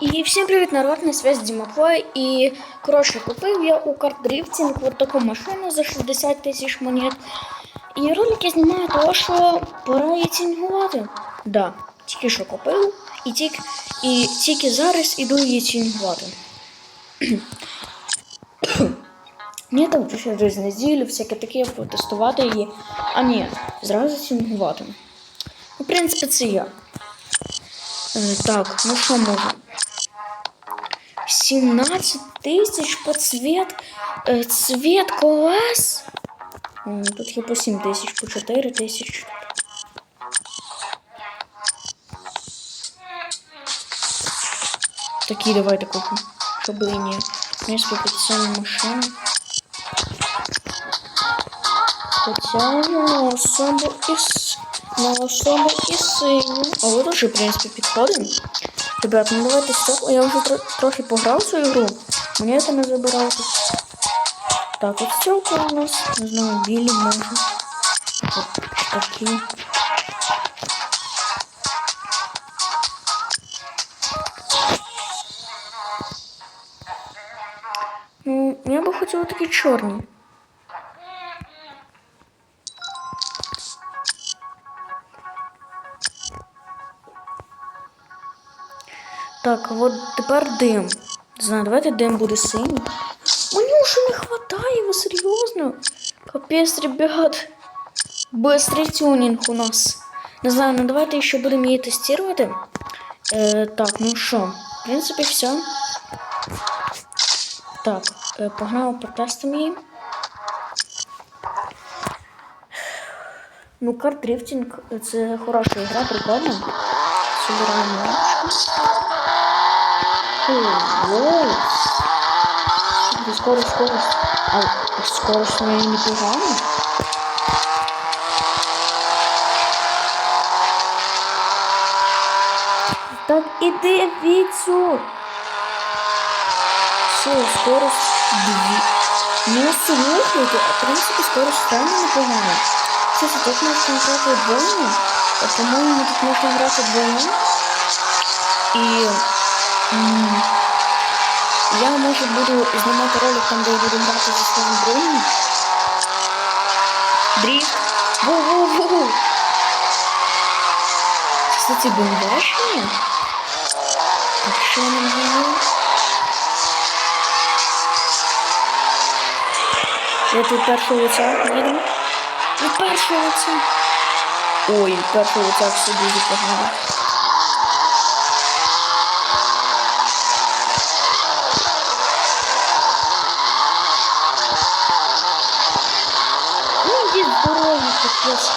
І всім привіт, народ, на связь Дімаплой. І коротше, купив я у кардрифтинг от таку машину за 60 тисяч монет. І ролик я знімаю того, що пора її тінгувати. Да, тільки що купив, і тільки, і тільки зараз іду її тінгувати. Ні, там ще через неділю, всяке таке, протестувати її. А ні, зразу тінгувати. Ну, в принципі, це я. Е, Так, ну що можу? 17 тисяч цвет, цвет колес. Тут є по 7 тисяч, по 4 тисячі. Такі давайте купимо, щоб і не, не спекуляційна машина. На особу і на особу і синю. А дуже, в принципі, підходимо. Ребят, ну давайте стоп. Я вже тро- трохи пограв в цю ігру. Мені це не забирав тут. Так, от стрілка у нас. Не знаю, білі може. От такі. Ну, я би хотіла такі чорні. Так, от тепер дим. Знаю, давайте дим буде синій. Мені вже не хватає, ви серйозно? Капець, ребят. Быстрый тюнинг у нас. Не знаю, ну давайте ще будемо її тестувати. Е, так, ну що, в принципі, все. Так, е, погнали протестимо її. Ну, карт-дрифтинг це хороша гра, прикольно. Собираємо лампочку. Ого! Скорость, скорость. А скорость моя непогана. Так іди відсюди. Все, скорость дві. Не слухайте, а в принципі скорость реально непогана. Кстати, тут можна грати. А, По-моєму, тут можна грати. І м, я може буду знімати ролик там, де я буду грати зі своїм другом. Дріфт. Воу-воу-воу. Кстати, бомбашні. Так що я не знаю. Я тут першого лиця їдемо. Від першого лиця. Ой, від першого лиця все дуже погано. Дороги, капец.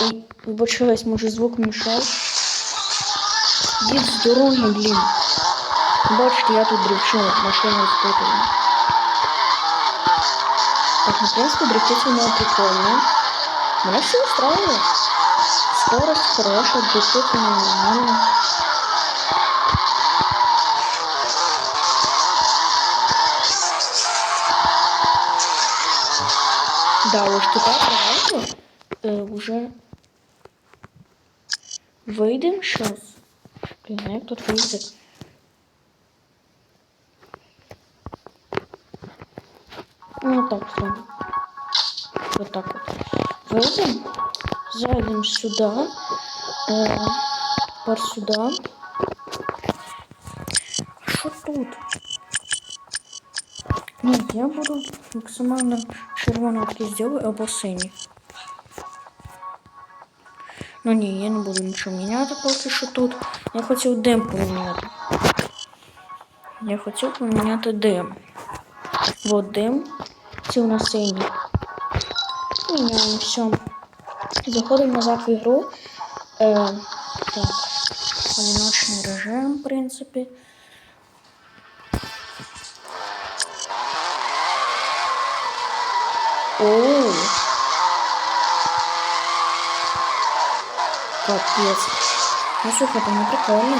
Ой, вибачаюсь, може звук мішав. Иди с дороги, блін. Бачите, я тут дрифчу, машину спутаю. Так, ну, в принципе, дрифтить у меня прикольно. Меня все устраивает. Скорость хорошая, дрифтить у меня нормально. Да, уж туда давайте э, уже выйдем сейчас. Блин, а як тут вийти? Ну так, все. Вот так вот. Выйдем. Зайдем сюда. Э, пар сюда. Що тут? Ні, я буду максимально червоно таки зроблю або синій. Ну ні, я не буду нічого міняти поки що тут. Я хотів дим поміняти. Я хотів поміняти дим. Вот дим. Це у нас синій. Міняємо все. Заходимо назад в ігру. Е, так. Одиночний режим, в принципі. Оу. Капец. Ну слухай, там не прикольно.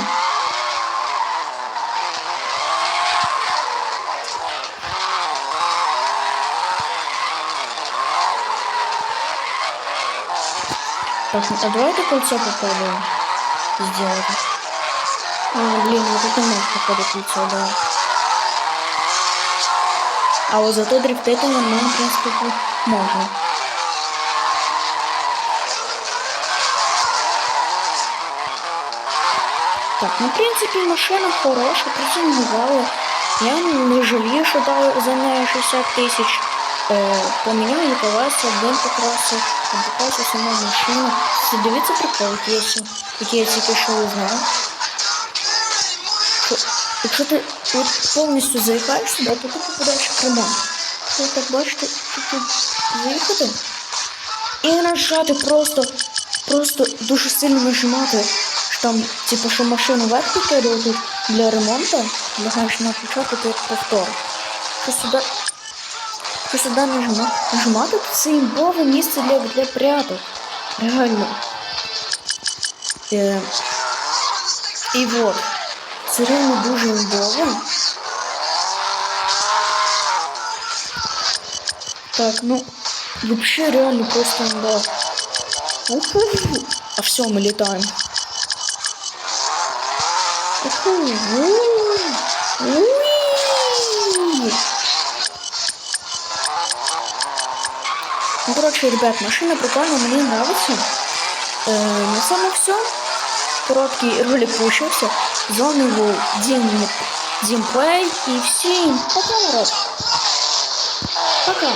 Так, а давайте кольцо попробуем сделать. А, блин, вот это может походить лицо, да. А вот зато дрифтить нормально, в принципе, можно. Так, ну, в принципі, машина хороша, працювала. Я не жалію, що дали за неї 60 тисяч. Е, поміняли колеса, дим покрасив, там покрасив сама машина. Дивіться прикол, який, я тільки узнав. Що, якщо ти от повністю заїхаєш сюди, то ти попадаєш в ремонт. Ви так бачите, чуть-чуть заїхати. І нажати просто, просто дуже сильно нажимати, що там, типу, що машину вверх підкидує тут для ремонту, лягаєш на початку тут повтор. Що сюди, що сюди нажимати, нажимати це імбове місце для, для пряток. Реально. Е, і от. Це реально дуже імбове. Так, ну, вообще реально просто да. А все, мы летаем. Ну, короче, ребят, машина прикольная, мне нравится. Э, на самом все. Короткий ролик получился. Зоны его Дим, Димплей. И всем пока, народ. Пока.